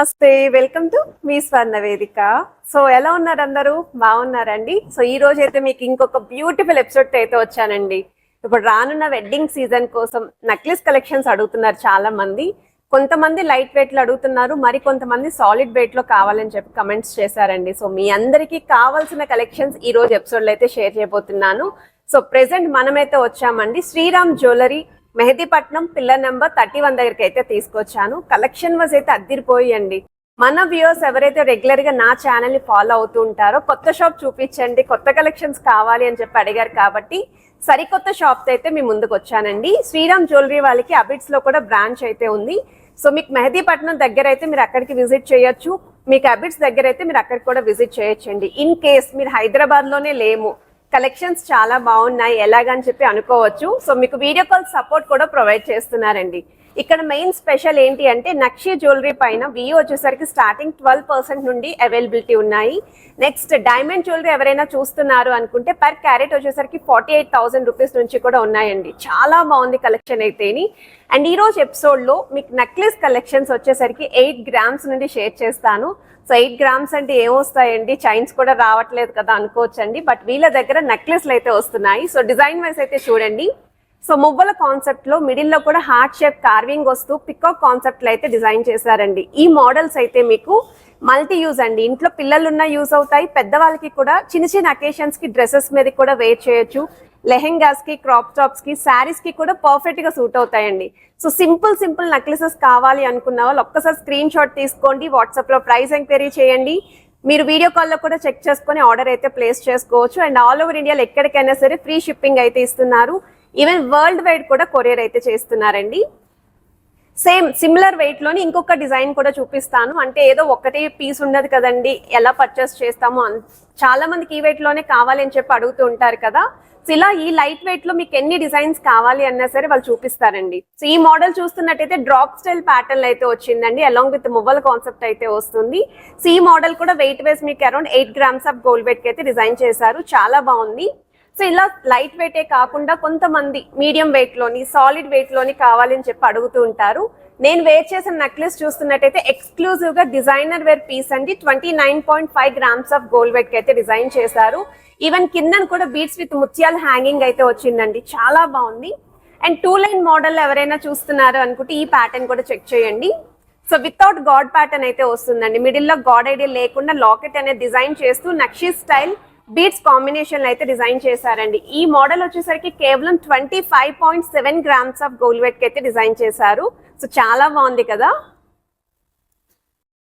నమస్తే welcome to me స్వర్ణ వేదిక. So ఎలా ఉన్నారు అందరూ? బాగున్నారండి? సో ఈ రోజు అయితే మీకు ఇంకొక బ్యూటిఫుల్ ఎపిసోడ్ అయితే వచ్చానండి. ఇప్పుడు రానున్న వెడ్డింగ్ సీజన్ కోసం నక్లెస్ కలెక్షన్స్ అడుగుతున్నారు చాలా మంది కొంతమంది లైట్ వెయిట్లో అడుగుతున్నారు మరి కొంతమంది సాలిడ్ వెయిట్లో కావాలని చెప్పి కమెంట్స్ చేశారండి. సో మీ అందరికీ కావాల్సిన కలెక్షన్స్ ఈ రోజు ఎపిసోడ్ అయితే షేర్ చేయబోతున్నాను. సో ప్రెసెంట్ మనమైతే వచ్చామండి. Sriram jewellery Mehdipatnam pillar number thirty one దగ్గరికి అయితే తీసుకొచ్చాను. కలెక్షన్ వాజ్ అయితే అద్దిరిపోయండి. మన వ్యూవర్స్ ఎవరైతే రెగ్యులర్గా నా ఛానల్ని ఫాలో అవుతూ ఉంటారో కొత్త షాప్ చూపించండి కొత్త కలెక్షన్స్ కావాలి అని చెప్పి అడిగారు కాబట్టి సరికొత్త షాప్ అయితే మీ ముందుకు వచ్చానండి. శ్రీరామ్ జ్యువెలరీ వాళ్ళకి అబిట్స్లో కూడా బ్రాంచ్ అయితే ఉంది. సో మీకు మెహదీపట్నం దగ్గర అయితే మీరు అక్కడికి విజిట్ చేయొచ్చు. మీకు అబిట్స్ దగ్గర అయితే మీరు అక్కడికి కూడా విజిట్ చేయొచ్చండి. ఇన్ కేస్ మీరు హైదరాబాద్లోనే లేము కలెక్షన్స్ చాలా బాగున్నాయి ఎలాగని చెప్పి అనుకోవచ్చు. సో మీకు వీడియో కాల్ సపోర్ట్ కూడా ప్రొవైడ్ చేస్తున్నారండి. ఇక్కడ మెయిన్ స్పెషల్ ఏంటి అంటే నక్షి జ్యువెలరీ పైన వియో వచ్చేసరికి స్టార్టింగ్ ట్వెల్వ్ పర్సెంట్ నుండి అవైలబిలిటీ ఉన్నాయి. నెక్స్ట్ డైమండ్ జ్యువెలరీ ఎవరైనా చూస్తున్నారు అనుకుంటే పర్ క్యారెట్ వచ్చేసరికి ఫార్టీ ఎయిట్ థౌసండ్ రూపీస్ నుంచి కూడా ఉన్నాయండి. చాలా బాగుంది కలెక్షన్ అయితేని. అండ్ ఈరోజు ఎపిసోడ్లో మీకు నెక్లెస్ కలెక్షన్స్ వచ్చేసరికి ఎయిట్ గ్రామ్స్ నుండి షేర్ చేస్తాను. సో ఎయిట్ గ్రామ్స్ అంటే ఏమొస్తాయండి? చైన్స్ కూడా రావట్లేదు కదా అనుకోవచ్చండి. బట్ వీళ్ళ దగ్గర నెక్లెస్లు అయితే వస్తున్నాయి. సో డిజైన్ వైస్ అయితే చూడండి. సో మువ్వల కాన్సెప్ట్లో మిడిల్లో కూడా హార్ట్ షేప్ కార్వింగ్ వస్తూ పికాక్ కాన్సెప్ట్లో అయితే డిజైన్ చేశారండి. ఈ మోడల్స్ అయితే మీకు మల్టీ యూజ్ అండి. ఇంట్లో పిల్లలున్న యూజ్ అవుతాయి. పెద్దవాళ్ళకి కూడా చిన్న చిన్న అకేషన్స్కి డ్రెస్సెస్ మీద కూడా వేర్ చేయొచ్చు. లెహెంగాస్కి క్రాప్ టాప్స్కి శారీస్కి కూడా పర్ఫెక్ట్గా సూట్ అవుతాయండి. సో సింపుల్ సింపుల్ నెక్లెసెస్ కావాలి అనుకున్న వాళ్ళు ఒక్కసారి స్క్రీన్ షాట్ తీసుకోండి వాట్సాప్లో ప్రైస్ ఎంక్వైరీ చేయండి. మీరు వీడియో కాల్లో కూడా చెక్ చేసుకొని ఆర్డర్ అయితే ప్లేస్ చేసుకోవచ్చు. అండ్ ఆల్ ఓవర్ ఇండియాలో ఎక్కడికైనా సరే ఫ్రీ షిప్పింగ్ అయితే ఇస్తున్నారు. ఈవెన్ వరల్డ్ వైడ్ కూడా కొరియర్ అయితే చేస్తున్నారండి. సేమ్ సిమిలర్ వెయిట్లోని ఇంకొక డిజైన్ కూడా చూపిస్తాను. అంటే ఏదో ఒకటే పీస్ ఉండదు కదండి ఎలా పర్చేస్ చేస్తామో చాలా మందికి ఈ వెయిట్లోనే కావాలి అని చెప్పి అడుగుతూ ఉంటారు కదా. సో ఇలా ఈ లైట్ వెయిట్లో మీకు ఎన్ని డిజైన్స్ కావాలి అన్నా సరే వాళ్ళు చూపిస్తారండి. సో ఈ మోడల్ చూస్తున్నట్టయితే డ్రాప్ స్టైల్ ప్యాటర్న్ అయితే వచ్చిందండి అలాంగ్ విత్ మువ్వల కాన్సెప్ట్ అయితే వస్తుంది. సో ఈ మోడల్ కూడా వెయిట్ వేస్ మీకు around eight grams of gold వెయిట్కి అయితే డిజైన్ చేశారు. చాలా బాగుంది. సో ఇలా లైట్ వెయిటే కాకుండా కొంతమంది మీడియం వెయిట్లోని సాలిడ్ వెయిట్లోని కావాలని చెప్పి అడుగుతూ ఉంటారు. నేను వేర్ చేసిన నెక్లెస్ చూస్తున్నట్టయితే ఎక్స్క్లూజివ్గా డిజైనర్ వేర్ పీస్ అండి. Twenty nine point five grams of gold weight అయితే డిజైన్ చేశారు. ఈవెన్ కింద కూడా బీట్స్ విత్ ముత్యాల హ్యాంగింగ్ అయితే వచ్చిందండి. చాలా బాగుంది. అండ్ టూ లైన్ మోడల్ ఎవరైనా చూస్తున్నారు అనుకుంటే ఈ ప్యాటర్న్ కూడా చెక్ చేయండి. సో వితౌట్ గాడ్ ప్యాటర్న్ అయితే వస్తుందండి. మిడిల్లో గాడ్ ఐడియా లేకుండా లాకెట్ అనేది డిజైన్ చేస్తూ నక్షి స్టైల్ బీట్స్ కాంబినేషన్ అయితే డిజైన్ చేశారండి. ఈ మోడల్ వచ్చేసరికి కేవలం twenty five point seven grams of gold weight అయితే డిజైన్ చేశారు. సో చాలా బాగుంది కదా.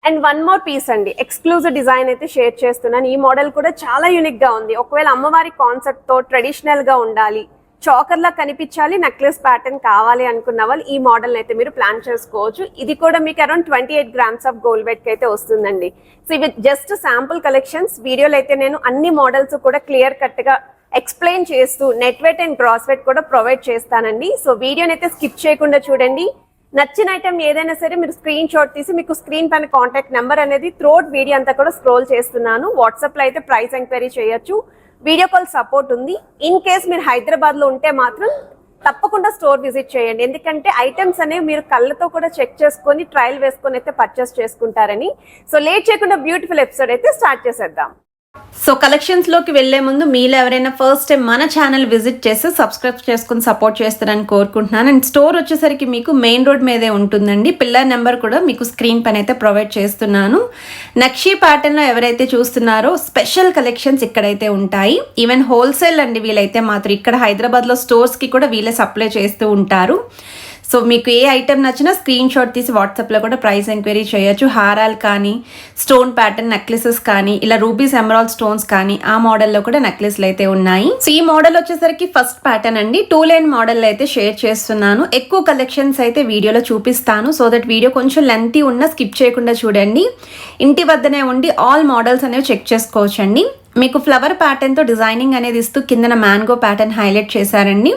అండ్ వన్ మోర్ పీస్ అండి. ఎక్స్క్లూజివ్ డిజైన్ అయితే షేర్ చేస్తున్నాను. ఈ మోడల్ కూడా చాలా యూనిక్గా ఉంది. ఒకవేళ అమ్మవారి కాన్సెప్ట్తో ట్రెడిషనల్గా ఉండాలి చాకర్ లా కనిపించాలి నెక్లెస్ ప్యాటర్న్ కావాలి అనుకున్న వాళ్ళు ఈ మోడల్ అయితే మీరు ప్లాన్ చేసుకోవచ్చు. ఇది కూడా మీకు around twenty eight grams of gold weight అయితే వస్తుందండి సో ఇవి జస్ట్ శాంపుల్ కలెక్షన్స్ వీడియోలో అయితే నేను అన్ని మోడల్స్ కూడా క్లియర్ కట్గా ఎక్స్ప్లెయిన్ చేస్తూ net weight and gross weight కూడా ప్రొవైడ్ చేస్తానండి. సో వీడియోని అయితే స్కిప్ చేయకుండా చూడండి. నచ్చిన ఐటమ్ ఏదైనా సరే మీరు స్క్రీన్ షాట్ తీసి మీకు స్క్రీన్ పైన కాంటాక్ట్ నెంబర్ అనేది త్రోట్ వీడియో అంతా కూడా స్క్రోల్ చేస్తున్నాను. వాట్సాప్లో అయితే ప్రైస్ ఎంక్వైరీ చేయొచ్చు. వీడియో కాల్ సపోర్ట్ ఉంది. ఇన్ కేస్ మీరు హైదరాబాద్లో ఉంటే మాత్రం తప్పకుండా స్టోర్ విజిట్ చేయండి. ఎందుకంటే ఐటమ్స్ అనేవి మీరు కళ్ళతో కూడా చెక్ చేసుకొని ట్రయల్ వేసుకొని అయితే పర్చేస్ చేసుకుంటారని. సో లేట్ చేయకుండా బ్యూటిఫుల్ ఎపిసోడ్ అయితే స్టార్ట్ చేసేద్దాం. సో కలెక్షన్స్లోకి వెళ్ళే ముందు మీలో ఎవరైనా ఫస్ట్ టైం మన ఛానల్ విజిట్ చేసి సబ్స్క్రైబ్ చేసుకుని సపోర్ట్ చేస్తారని కోరుకుంటున్నాను. అండ్ స్టోర్ వచ్చేసరికి మీకు మెయిన్ రోడ్ మీదే ఉంటుందండి. పిల్లర్ నెంబర్ కూడా మీకు స్క్రీన్ పైన అయితే ప్రొవైడ్ చేస్తున్నాను. నక్షీ ప్యాటర్న్లో ఎవరైతే చూస్తున్నారో స్పెషల్ కలెక్షన్స్ ఇక్కడైతే ఉంటాయి. ఈవెన్ హోల్సేల్ అండి వీలైతే మాత్రం. ఇక్కడ హైదరాబాద్లో స్టోర్స్కి కూడా వీళ్ళే సప్లై చేస్తూ ఉంటారు. సో మీకు ఏ ఐటెం నచ్చినా స్క్రీన్ షాట్ తీసి వాట్సాప్లో కూడా ప్రైస్ ఎంక్వైరీ చేయొచ్చు. హారాలు కానీ స్టోన్ ప్యాటర్న్ నెక్లెసెస్ కానీ ఇలా రూబీస్ ఎమరాల్ స్టోన్స్ కానీ ఆ మోడల్లో కూడా నెక్లెస్లు అయితే ఉన్నాయి. సో ఈ మోడల్ వచ్చేసరికి ఫస్ట్ ప్యాటర్న్ అండి. టూ లైన్ మోడల్ అయితే షేర్ చేస్తున్నాను. ఎక్కువ కలెక్షన్స్ అయితే వీడియోలో చూపిస్తాను. సో దట్ వీడియో కొంచెం లెంతీ ఉన్న స్కిప్ చేయకుండా చూడండి. ఇంటి వద్దనే ఉండి ఆల్ మోడల్స్ అనేవి చెక్ చేసుకోవచ్చండి. మీకు ఫ్లవర్ ప్యాటర్న్తో డిజైనింగ్ అనేది ఇస్తూ కిందన మ్యాంగో ప్యాటర్న్ హైలైట్ చేశారండి.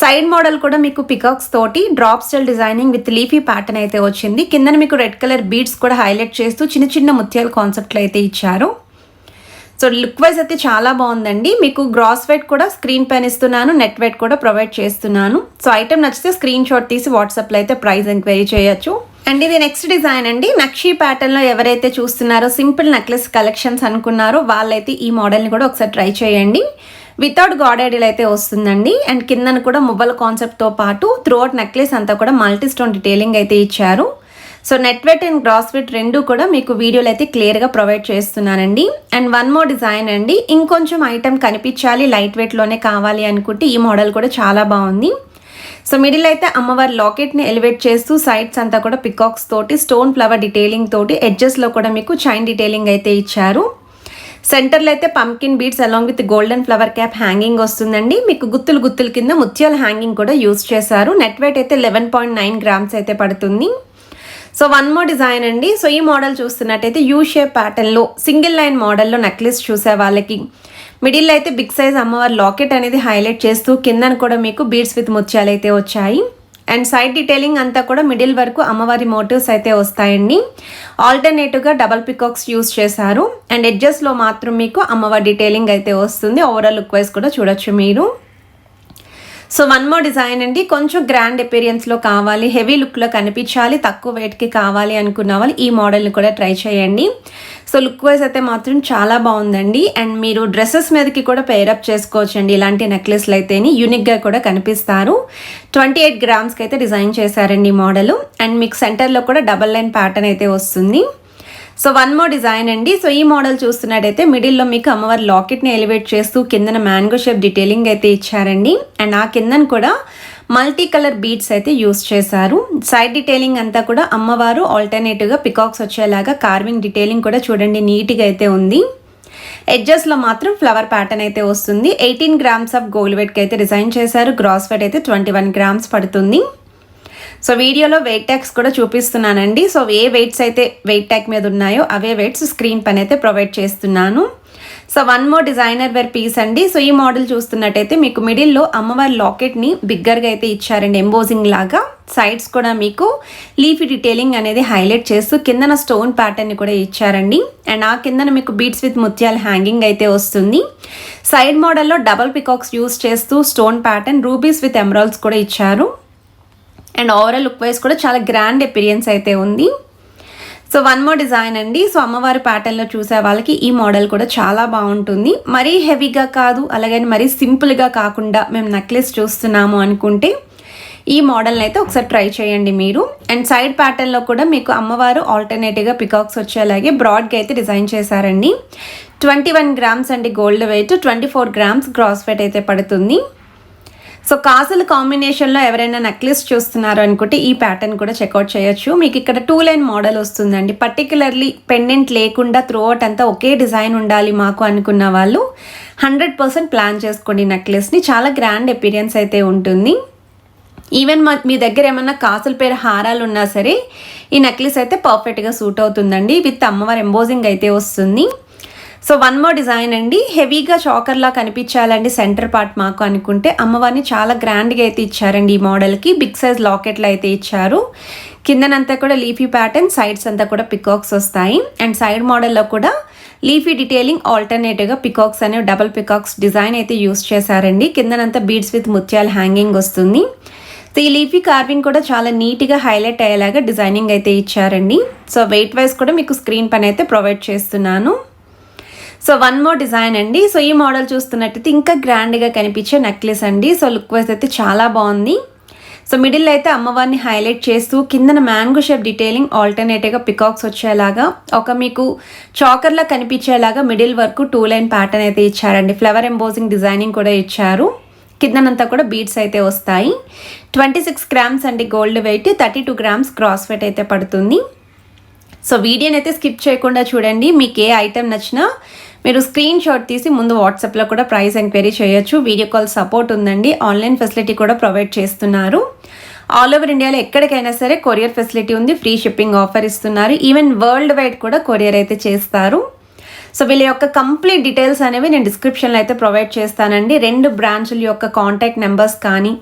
సైడ్ మోడల్ కూడా మీకు పికాక్స్ తోటి drop style designing with leafy pattern అయితే వచ్చింది. కిందన మీకు రెడ్ కలర్ బీడ్స్ కూడా హైలైట్ చేస్తూ చిన్న చిన్న ముత్యాల కాన్సెప్ట్లు అయితే ఇచ్చారు. సో లుక్ వైజ్ అయితే చాలా బాగుందండి. మీకు గ్రాస్ వెయిట్ కూడా స్క్రీన్ పైన ఇస్తున్నాను నెట్ వెయిట్ కూడా ప్రొవైడ్ చేస్తున్నాను. సో ఐటమ్ నచ్చితే స్క్రీన్ షాట్ తీసి వాట్సాప్లో అయితే ప్రైస్ ఎంక్వైరీ చేయొచ్చు. అండ్ ఇది నెక్స్ట్ డిజైన్ అండి. నక్షీ ప్యాటర్న్లో ఎవరైతే చూస్తున్నారో సింపుల్ నెక్లెస్ కలెక్షన్స్ అనుకున్నారో వాళ్ళైతే ఈ మోడల్ని కూడా ఒకసారి ట్రై చేయండి. వితౌట్ గాడెడీలు అయితే వస్తుందండి. అండ్ కిందన కూడా మొబైల్ కాన్సెప్ట్తో పాటు త్రూఅవుట్ నెక్లెస్ అంతా కూడా మల్టీ స్టోన్ డీటెయిలింగ్ అయితే ఇచ్చారు. So net weight and gross weight రెండు కూడా మీకు వీడియోలు అయితే క్లియర్గా ప్రొవైడ్ చేస్తున్నానండి. అండ్ వన్ మోర్ డిజైన్ అండి. ఇంకొంచెం ఐటెం కనిపించాలి లైట్ వెయిట్లోనే కావాలి అనుకుంటే ఈ మోడల్ కూడా చాలా బాగుంది. సో మిడిల్ అయితే అమ్మవారి లాకెట్ని ఎలివేట్ చేస్తూ సైడ్స్ అంతా కూడా పికాక్స్ తోటి స్టోన్ ఫ్లవర్ డీటెయిలింగ్ తోటి ఎడ్జెస్లో కూడా మీకు చైన్ డీటెయిలింగ్ అయితే ఇచ్చారు. సెంటర్లో అయితే pumpkin beads along with golden flower cap hanging వస్తుందండి. మీకు గుత్తులు గుత్తుల కింద ముత్యాల హ్యాంగింగ్ కూడా యూజ్ చేశారు. నెట్ వెయిట్ అయితే లెవెన్ పాయింట్ నైన్ గ్రామ్స్ అయితే పడుతుంది. సో వన్ మోర్ డిజైన్ అండి. సో ఈ మోడల్ చూస్తున్నట్టయితే యూ షేప్ ప్యాటర్న్లో సింగిల్ లైన్ మోడల్లో నెక్లెస్ చూసే వాళ్ళకి. మిడిల్ అయితే బిగ్ సైజ్ అమ్మవారి లాకెట్ అనేది హైలైట్ చేస్తూ కిందన కూడా మీకు బీడ్స్ విత్ ముత్యాలు అయితే వచ్చాయి. అండ్ సైడ్ డీటెయిలింగ్ అంతా కూడా మిడిల్ వరకు అమ్మవారి మోటివ్స్ అయితే వస్తాయండి. ఆల్టర్నేటివ్గా డబల్ పికాక్స్ యూస్ చేశారు. అండ్ ఎడ్జస్ట్లో మాత్రం మీకు అమ్మవారి డీటెయిలింగ్ అయితే వస్తుంది. ఓవరాల్ లుక్ వైజ్ కూడా చూడొచ్చు మీరు. సో వన్ మోర్ డిజైన్ అండి. కొంచెం గ్రాండ్ అపీరియన్స్లో కావాలి హెవీ లుక్లో కనిపించాలి తక్కువ వెయిట్కి కావాలి అనుకున్న వాళ్ళు ఈ మోడల్ని కూడా ట్రై చేయండి. సో లుక్ వైజ్ అయితే మాత్రం చాలా బాగుందండి. అండ్ మీరు డ్రెస్సెస్ మీదకి కూడా పేరప్ చేసుకోవచ్చండి. ఇలాంటి నెక్లెస్లు అయితే యూనిక్గా కూడా కనిపిస్తారు. ట్వంటీ ఎయిట్ గ్రామ్స్కి అయితే డిజైన్ చేశారండి ఈ మోడల్ అండ్ మీకు సెంటర్లో కూడా డబల్ లైన్ ప్యాటర్న్ అయితే వస్తుంది. సో వన్ మోర్ డిజైన్ అండి. సో ఈ మోడల్ చూస్తున్నట్టయితే మిడిల్లో మీకు అమ్మవారి లాకెట్ని ఎలివేట్ చేస్తూ కిందన మ్యాంగో షేప్ డీటెయిలింగ్ అయితే ఇచ్చారండి. అండ్ ఆ కిందన కూడా మల్టీ కలర్ బీడ్స్ అయితే యూస్ చేశారు. సైడ్ డీటెయిలింగ్ అంతా కూడా అమ్మవారు ఆల్టర్నేటివ్గా పికాక్స్ వచ్చేలాగా కార్వింగ్ డీటెయిలింగ్ కూడా చూడండి నీట్గా అయితే ఉంది. ఎడ్జస్ట్లో మాత్రం ఫ్లవర్ ప్యాటర్న్ అయితే వస్తుంది. ఎయిటీన్ గ్రామ్స్ ఆఫ్ గోల్డ్ వెట్కి అయితే డిజైన్ చేశారు. గ్రాస్ వెట్ అయితే ట్వంటీ వన్ గ్రామ్స్ పడుతుంది. సో వీడియోలో వెయిట్ ట్యాక్స్ కూడా చూపిస్తున్నానండి. సో ఏ వెయిట్స్ అయితే వెయిట్ ట్యాక్ మీద ఉన్నాయో అవే వెయిట్స్ స్క్రీన్ పైన అయితే ప్రొవైడ్ చేస్తున్నాను. So one more designer wear piece అండి. సో ఈ మోడల్ చూస్తున్నట్టయితే మీకు మిడిల్లో అమ్మవారి లాకెట్ని బిగ్గర్గా అయితే ఇచ్చారండి ఎంబోజింగ్ లాగా. సైడ్స్ కూడా మీకు లీఫీ డీటెయిలింగ్ అనేది హైలైట్ చేస్తూ కిందన స్టోన్ ప్యాటర్న్ని కూడా ఇచ్చారండి. అండ్ ఆ కిందన మీకు బీట్స్ విత్ ముత్యాల హ్యాంగింగ్ అయితే వస్తుంది. సైడ్ మోడల్లో డబల్ పికాక్స్ యూస్ చేస్తూ stone pattern rubies with emeralds కూడా ఇచ్చారు. అండ్ ఓవరాల్ లుక్ వైజ్ కూడా చాలా గ్రాండ్ ఎపీరియన్స్ అయితే ఉంది. సో వన్ మోర్ డిజైన్ అండి. సో అమ్మవారి ప్యాటర్న్లో చూసే వాళ్ళకి ఈ మోడల్ కూడా చాలా బాగుంటుంది. మరీ హెవీగా కాదు అలాగని మరీ సింపుల్గా కాకుండా మేము నెక్లెస్ చూస్తున్నాము అనుకుంటే ఈ మోడల్ని అయితే ఒకసారి ట్రై చేయండి మీరు. అండ్ సైడ్ ప్యాటర్న్లో కూడా మీకు అమ్మవారు ఆల్టర్నేటివ్గా పికాక్స్ వచ్చేలాగే బ్రాడ్గా అయితే డిజైన్ చేశారండి. ట్వంటీ వన్ గ్రామ్స్ అండి gold weight twenty four grams gross weight అయితే పడుతుంది. సో కాజల్ కాంబినేషన్లో ఎవరైనా నెక్లెస్ చూస్తున్నారు అనుకుంటే ఈ ప్యాటర్న్ కూడా చెక్అవుట్ చేయొచ్చు. మీకు ఇక్కడ టూ లైన్ మోడల్ వస్తుందండి. పర్టికులర్లీ పెండెంట్ లేకుండా త్రూఅవుట్ అంతా ఒకే డిజైన్ ఉండాలి మాకు అనుకున్న వాళ్ళు హండ్రెడ్ పర్సెంట్ ప్లాన్ చేసుకోండి నెక్లెస్ని చాలా గ్రాండ్ ఎపీరియన్స్ అయితే ఉంటుంది. ఈవెన్ మా మీ దగ్గర ఏమన్నా కాసుల పేరు హారాలు ఉన్నా సరే ఈ నెక్లెస్ అయితే పర్ఫెక్ట్గా సూట్ అవుతుందండి. విత్ అమ్మవారి ఎంబోజింగ్ అయితే వస్తుంది. సో వన్ మోర్ డిజైన్ అండి. హెవీగా చాకర్లా కనిపించాలండి సెంటర్ పార్ట్ మాకు అనుకుంటే. అమ్మవారిని చాలా గ్రాండ్గా అయితే ఇచ్చారండి ఈ మోడల్కి బిగ్ సైజ్ లాకెట్లు అయితే ఇచ్చారు. కిందనంతా కూడా లీఫీ ప్యాటర్న్ సైడ్స్ అంతా కూడా పికాక్స్ వస్తాయి. అండ్ సైడ్ మోడల్లో కూడా లీఫీ డీటెయిలింగ్ ఆల్టర్నేటివ్గా పికాక్స్ అనేవి డబల్ పికాక్స్ డిజైన్ అయితే యూస్ చేశారండి. కిందనంతా బీడ్స్ విత్ ముత్యాల హ్యాంగింగ్ వస్తుంది. సో ఈ లీఫీ కార్వింగ్ కూడా చాలా నీట్గా హైలైట్ అయ్యేలాగా డిజైనింగ్ అయితే ఇచ్చారండి. సో వెయిట్ వైజ్ కూడా మీకు స్క్రీన్ పని అయితే ప్రొవైడ్ చేస్తున్నాను. సో వన్ మోర్ డిజైన్ అండి. సో ఈ మోడల్ చూస్తున్నట్టయితే ఇంకా గ్రాండ్గా కనిపించే నెక్లెస్ అండి. సో లుక్ వైజ్ అయితే చాలా బాగుంది. సో మిడిల్ అయితే అమ్మవారిని హైలైట్ చేస్తూ కిందన మ్యాంగో షేప్ డీటెయిలింగ్ ఆల్టర్నేటివ్గా పికాక్స్ వచ్చేలాగా ఒక మీకు చాకర్లా కనిపించేలాగా మిడిల్ వరకు టూ లైన్ ప్యాటర్న్ అయితే ఇచ్చారండి. ఫ్లవర్ ఎంబోజింగ్ డిజైనింగ్ కూడా ఇచ్చారు. కిందనంతా కూడా బీడ్స్ అయితే వస్తాయి. ట్వంటీ సిక్స్ గ్రామ్స్ అండి gold weight thirty two grams gross weight అయితే పడుతుంది. సో వీడియోని అయితే స్కిప్ చేయకుండా చూడండి. మీకు ఏ ఐటెం నచ్చినా మీరు స్క్రీన్ షాట్ తీసి ముందు వాట్సాప్లో కూడా ప్రైస్ ఎంక్వైరీ చేయొచ్చు. వీడియో కాల్ సపోర్ట్ ఉందండి. ఆన్లైన్ ఫెసిలిటీ కూడా ప్రొవైడ్ చేస్తున్నారు. ఆల్ ఓవర్ ఇండియాలో ఎక్కడికైనా సరే కొరియర్ ఫెసిలిటీ ఉంది. ఫ్రీ షిప్పింగ్ ఆఫర్ ఇస్తున్నారు. ఈవెన్ వరల్డ్ వైడ్ కూడా కొరియర్ అయితే చేస్తారు. సో వీళ్ళ యొక్క కంప్లీట్ డీటెయిల్స్ అనేవి నేను డిస్క్రిప్షన్లో అయితే ప్రొవైడ్ చేస్తానండి. రెండు బ్రాంచుల యొక్క కాంటాక్ట్ నెంబర్స్ కానీ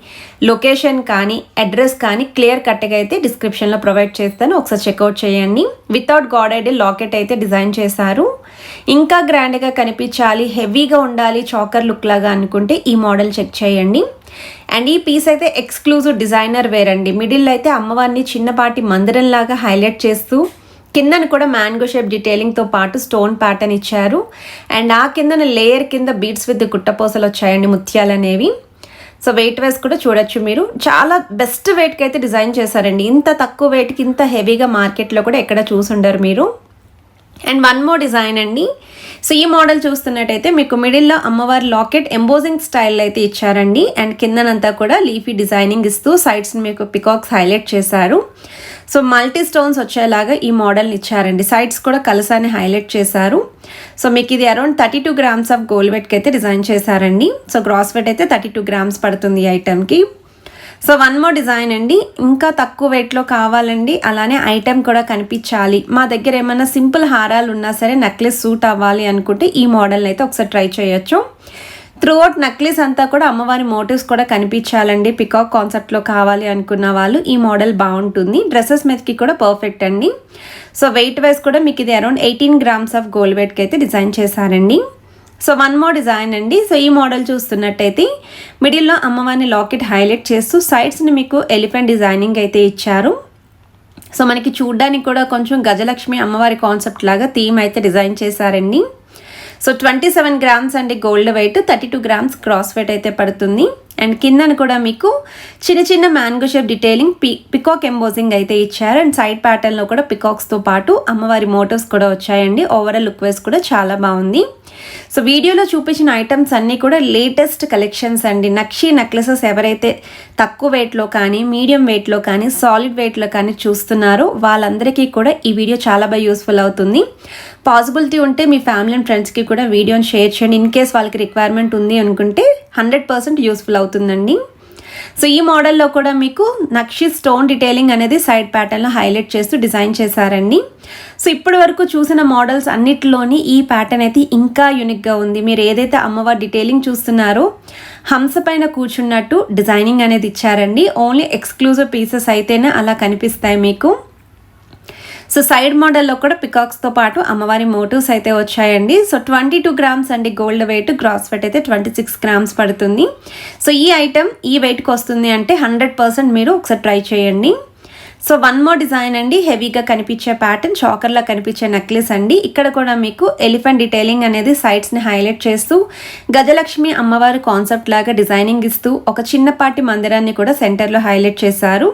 లొకేషన్ కానీ అడ్రస్ కానీ క్లియర్ కట్గా అయితే డిస్క్రిప్షన్లో ప్రొవైడ్ చేస్తాను. ఒకసారి చెక్అవుట్ చేయండి. వితౌట్ గాడ్ ఐడి లాకెట్ అయితే డిజైన్ చేశారు. ఇంకా గ్రాండ్గా కనిపించాలి హెవీగా ఉండాలి చాకర్ లుక్ లాగా అనుకుంటే ఈ మోడల్ చెక్ చేయండి. అండ్ ఈ పీస్ అయితే ఎక్స్క్లూజివ్ డిజైనర్ వేర్ అండి మిడిల్ అయితే అమ్మవారిని చిన్నపాటి మందిరంలాగా హైలైట్ చేస్తూ కిందన కూడా మ్యాంగో షేప్ డీటెయిలింగ్తో పాటు స్టోన్ ప్యాటర్న్ ఇచ్చారు. అండ్ ఆ కిందన లేయర్ కింద బీడ్స్ విత్ గుట్టపోసలు వచ్చాయండి ముత్యాలు అనేవి. సో వెయిట్ వైస్ కూడా చూడొచ్చు మీరు. చాలా బెస్ట్ వెయిట్కి అయితే డిజైన్ చేశారండి. ఇంత తక్కువ వెయిట్కి ఇంత హెవీగా మార్కెట్లో కూడా ఎక్కడ చూసుండరు మీరు. అండ్ వన్ మోర్ డిజైన్ అండి. సో ఈ మోడల్ చూస్తున్నట్టయితే మీకు మిడిల్లో అమ్మవారి లాకెట్ ఎంబోజింగ్ స్టైల్ అయితే ఇచ్చారండి. అండ్ కిందనంతా కూడా లీఫీ డిజైనింగ్ ఇస్తూ సైడ్స్ని మీకు పికాక్స్ హైలైట్ చేశారు. సో మల్టీ స్టోన్స్ వచ్చేలాగా ఈ మోడల్ని ఇచ్చారండి. సైడ్స్ కూడా కలసాన్ని హైలైట్ చేశారు. సో మీకు ఇది around thirty two grams of gold వెట్కి అయితే డిజైన్ చేశారండి. సో గ్రాస్ వెట్ అయితే థర్టీ టూ గ్రామ్స్ పడుతుంది ఈ ఐటెంకి. సో వన్ మోర్ డిజైన్ అండి. ఇంకా తక్కువ వెయిట్లో కావాలండి. అలానే ఐటెం కూడా కనిపించాలి. మా దగ్గర ఏమైనా సింపుల్ హారాలు ఉన్నా సరే నెక్లెస్ సూట్ అవ్వాలి అనుకుంటే ఈ మోడల్ అయితే ఒకసారి ట్రై చేయొచ్చు. త్రూఅవుట్ నక్లీస్ అంతా కూడా అమ్మవారి మోటివ్స్ కూడా కనిపించాలండి. పికాక్ కాన్సెప్ట్లో కావాలి అనుకున్న వాళ్ళు ఈ మోడల్ బాగుంటుంది. డ్రెస్సెస్ మీదకి కూడా పర్ఫెక్ట్ అండి. సో వెయిట్ వైజ్ కూడా మీకు ఇది around eighteen grams of gold వెయిట్కి అయితే డిజైన్ చేశారండి. సో వన్ మోర్ డిజైన్ అండి. సో ఈ మోడల్ చూస్తున్నట్టయితే మిడిల్లో అమ్మవారిని లాకెట్ హైలైట్ చేస్తూ సైడ్స్ని మీకు ఎలిఫెంట్ డిజైనింగ్ అయితే ఇచ్చారు. సో మనకి చూడ్డానికి కూడా కొంచెం గజలక్ష్మి అమ్మవారి కాన్సెప్ట్ లాగా థీమ్ అయితే డిజైన్ చేశారండి. సో ట్వంటీ సెవెన్ గ్రామ్స్ అండి gold weight thirty two grams gross weight అయితే పడుతుంది. అండ్ కిందన కూడా మీకు చిన్న చిన్న మ్యాంగో షేప్ డీటెయిలింగ్ పి పికాక్ ఎంబోజింగ్ అయితే ఇచ్చారు. అండ్ సైడ్ ప్యాటర్న్లో కూడా పికాక్స్తో పాటు అమ్మవారి మోటివ్స్ కూడా వచ్చాయండి. ఓవరాల్ లుక్ వేస్ కూడా చాలా బాగుంది. సో వీడియోలో చూపించిన ఐటమ్స్ అన్నీ కూడా లేటెస్ట్ కలెక్షన్స్ అండి. నక్షి నెక్లెసెస్ ఎవరైతే తక్కువ వెయిట్లో కానీ మీడియం వెయిట్లో కానీ సాలిడ్ వెయిట్లో కానీ చూస్తున్నారో వాళ్ళందరికీ కూడా ఈ వీడియో చాలా బాగా యూస్ఫుల్ అవుతుంది. పాసిబిలిటీ ఉంటే మీ ఫ్యామిలీ అండ్ ఫ్రెండ్స్కి కూడా వీడియోని షేర్ చేయండి. ఇన్ కేస్ వాళ్ళకి రిక్వైర్మెంట్ ఉంది అనుకుంటే హండ్రెడ్ పర్సెంట్ యూస్ఫుల్ అవుతుందండి. సో ఈ మోడల్లో కూడా మీకు నక్షి స్టోన్ డీటెయిలింగ్ అనేది సైడ్ ప్యాటర్న్లో హైలైట్ చేస్తూ డిజైన్ చేశారండి. సో ఇప్పటి వరకు చూసిన మోడల్స్ అన్నిటిలోని ఈ ప్యాటర్న్ అయితే ఇంకా యూనిక్గా ఉంది. మీరు ఏదైతే అమ్మవారి డీటెయిలింగ్ చూస్తున్నారో హంస పైన కూర్చున్నట్టు డిజైనింగ్ అనేది ఇచ్చారండి. ఓన్లీ ఎక్స్క్లూజివ్ పీసెస్ అయితేనే అలా కనిపిస్తాయి మీకు. సో సైడ్ మోడల్లో కూడా పికాక్స్తో పాటు అమ్మవారి మోటివ్స్ అయితే వచ్చాయండి. సో ట్వంటీ టూ గ్రామ్స్ అండి గోల్డ్ వెయిట్ గ్రాస్ వెయిట్ అయితే ట్వంటీ సిక్స్ గ్రామ్స్ పడుతుంది. సో ఈ ఐటెం ఈ వెయిట్కి వస్తుంది అంటే హండ్రెడ్ పర్సెంట్ మీరు ఒకసారి ట్రై చేయండి. సో వన్ మోర్ డిజైన్ అండి హెవీగా కనిపించే ప్యాటర్న్ చాకర్లా కనిపించే నెక్లెస్ అండి. ఇక్కడ కూడా మీకు ఎలిఫెంట్ డీటెయిలింగ్ అనేది సైడ్స్ని హైలైట్ చేస్తూ గజలక్ష్మి అమ్మవారి కాన్సెప్ట్ లాగా డిజైనింగ్ ఇస్తూ ఒక చిన్నపాటి మందిరాన్ని కూడా సెంటర్లో హైలైట్ చేశారు.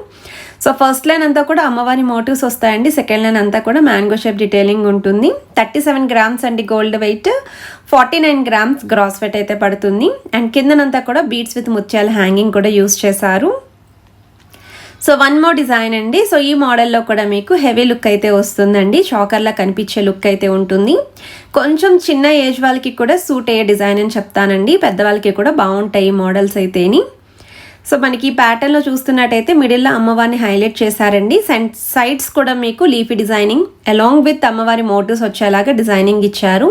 సో ఫస్ట్ లైన్ అంతా కూడా అమ్మవారి మోటివ్స్ వస్తాయండి. సెకండ్ లైన్ అంతా కూడా మ్యాంగో షేప్ డీటెయిలింగ్ ఉంటుంది. థర్టీ సెవెన్ గ్రామ్స్ అండి gold weight. Forty nine grams gross weight అయితే పడుతుంది. అండ్ కిందనంతా కూడా బీట్స్ విత్ ముత్యాల హ్యాంగింగ్ కూడా యూస్ చేశారు. సో వన్ మోర్ డిజైన్ అండి. సో ఈ మోడల్లో కూడా మీకు హెవీ లుక్ అయితే వస్తుందండి. షాకర్లా కనిపించే లుక్ అయితే ఉంటుంది. కొంచెం చిన్న ఏజ్ వాళ్ళకి కూడా సూట్ అయ్యే డిజైన్ అని చెప్తానండి. పెద్దవాళ్ళకి కూడా బాగుంటాయి ఈ మోడల్స్ అయితేని. సో మనకి ఈ ప్యాటర్న్లో చూస్తున్నట్టయితే మిడిల్లో అమ్మవారిని హైలైట్ చేశారండి. సైడ్స్ కూడా మీకు లీఫీ డిజైనింగ్ అలాంగ్ విత్ అమ్మవారి మోటివ్స్ వచ్చేలాగా డిజైనింగ్ ఇచ్చారు.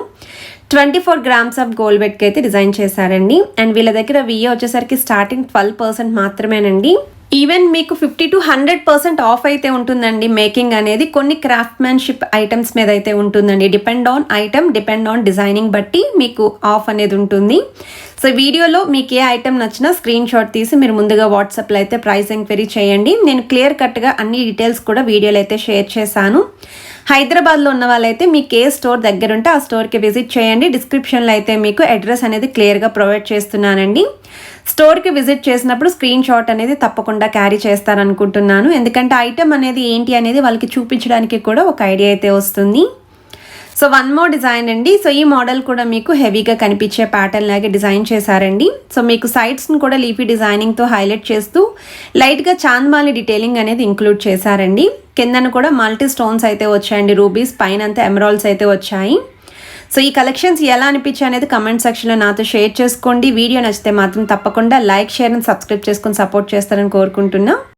Twenty four grams of gold బెట్కి అయితే డిజైన్ చేశారండి. అండ్ వీళ్ళ దగ్గర విఏ వచ్చేసరికి స్టార్టింగ్ ట్వెల్వ్ పర్సెంట్ మాత్రమేనండి. ఈవెన్ మీకు fifty to hundred percent off అయితే ఉంటుందండి. మేకింగ్ అనేది కొన్ని క్రాఫ్ట్మెన్షిప్ ఐటమ్స్ మీద అయితే ఉంటుందండి. Depend on item depend on designing బట్టి మీకు ఆఫ్ అనేది ఉంటుంది. సో వీడియోలో మీకు ఏ ఐటమ్ నచ్చినా స్క్రీన్ షాట్ తీసి మీరు ముందుగా వాట్సాప్లో అయితే ప్రైస్ ఎంక్వైరీ చేయండి. నేను క్లియర్ కట్గా అన్ని డీటెయిల్స్ కూడా వీడియోలో అయితే షేర్ చేశాను. హైదరాబాద్లో ఉన్న వాళ్ళైతే మీకు ఏ స్టోర్ దగ్గర ఉంటే ఆ స్టోర్కి విజిట్ చేయండి. డిస్క్రిప్షన్లో అయితే మీకు అడ్రస్ అనేది క్లియర్గా ప్రొవైడ్ చేస్తున్నానండి. స్టోర్కి విజిట్ చేసినప్పుడు స్క్రీన్ షాట్ అనేది తప్పకుండా క్యారీ చేస్తారనుకుంటున్నాను ఎందుకంటే ఐటమ్ అనేది ఏంటి అనేది వాళ్ళకి చూపించడానికి కూడా ఒక ఐడియా అయితే వస్తుంది. సో వన్ మోర్ డిజైన్ అండి. సో ఈ మోడల్ కూడా మీకు హెవీగా కనిపించే ప్యాటర్న్ లాగే డిజైన్ చేశారండి. సో మీకు సైడ్స్ని కూడా లీఫీ డిజైనింగ్తో హైలైట్ చేస్తూ లైట్గా చాంద్మాలి డీటెయిలింగ్ అనేది ఇంక్లూడ్ చేశారండి. కిందన కూడా మల్టీ స్టోన్స్ అయితే వచ్చాయండి. రూబీస్ పైన అంతా ఎమరాల్స్ అయితే వచ్చాయి. సో ఈ కలెక్షన్స్ ఎలా అనిపించాయి అనేది కమెంట్ సెక్షన్లో నాతో షేర్ చేసుకోండి. వీడియో నచ్చితే మాత్రం తప్పకుండా లైక్ షేర్ అండ్ సబ్స్క్రైబ్ చేసుకొని సపోర్ట్ చేస్తారని కోరుకుంటున్నాను